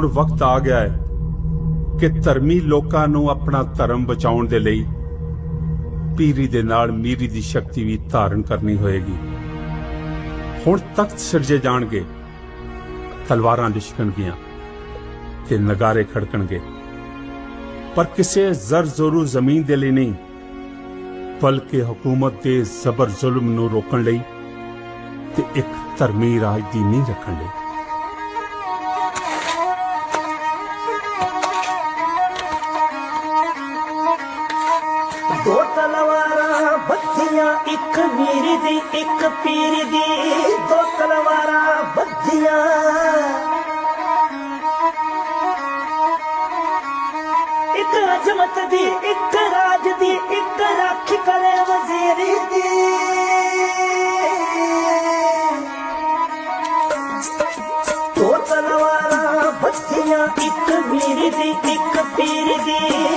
ਹੁਣ ਵਕਤ ਆ ਗਿਆ ਹੈ ਕਿ ਧਰਮੀ ਲੋਕਾਂ ਨੂੰ ਆਪਣਾ ਧਰਮ ਬਚਾਉਣ ਦੇ ਲਈ ਪੀਰੀ ਦੇ ਨਾਲ ਮੀਰੀ ਦੀ ਸ਼ਕਤੀ ਵੀ ਧਾਰਨ ਕਰਨੀ ਹੋਏਗੀ। ਹੁਣ ਤਖਤ ਸਿਰਜੇ ਜਾਣਗੇ, ਤਲਵਾਰਾਂ ਲਿਸ਼ਕਣਗੀਆਂ ਤੇ ਨਗਾਰੇ ਖੜਕਣਗੇ। ਪਰ ਕਿਸੇ ਜ਼ਰ ਜ਼ਰੂ ਜ਼ਮੀਨ ਦੇ ਲਈ ਨਹੀਂ, ਬਲਕਿ ਹਕੂਮਤ ਦੇ ਜ਼ਬਰ ਜ਼ੁਲਮ ਨੂੰ ਰੋਕਣ ਲਈ ਤੇ ਇੱਕ ਧਰਮੀ ਰਾਜ ਦੀ ਨੀਂਹ ਰੱਖਣ ਲਈ। ਦੋ ਤਲਵਾਰਾਂ, ਬੱਧੀਆਂ, ਇੱਕ ਮੀਰ ਦੀ, ਇੱਕ ਪੀਰ ਦੀ। ਦੋ ਤਲਵਾਰਾਂ, ਬੱਧੀਆਂ। ਇੱਕ ਅਜ਼ਮਤ ਦੀ, ਇੱਕ ਰਾਜ ਦੀ, ਇੱਕ ਰਾਖੀ ਕਰੇ ਵਜ਼ੀਰੀ ਦੀ। ਦੋ ਤਲਵਾਰਾਂ, ਬੱਧੀਆਂ, ਇੱਕ ਮੀਰ ਦੀ, ਇੱਕ ਪੀਰ ਦੀ।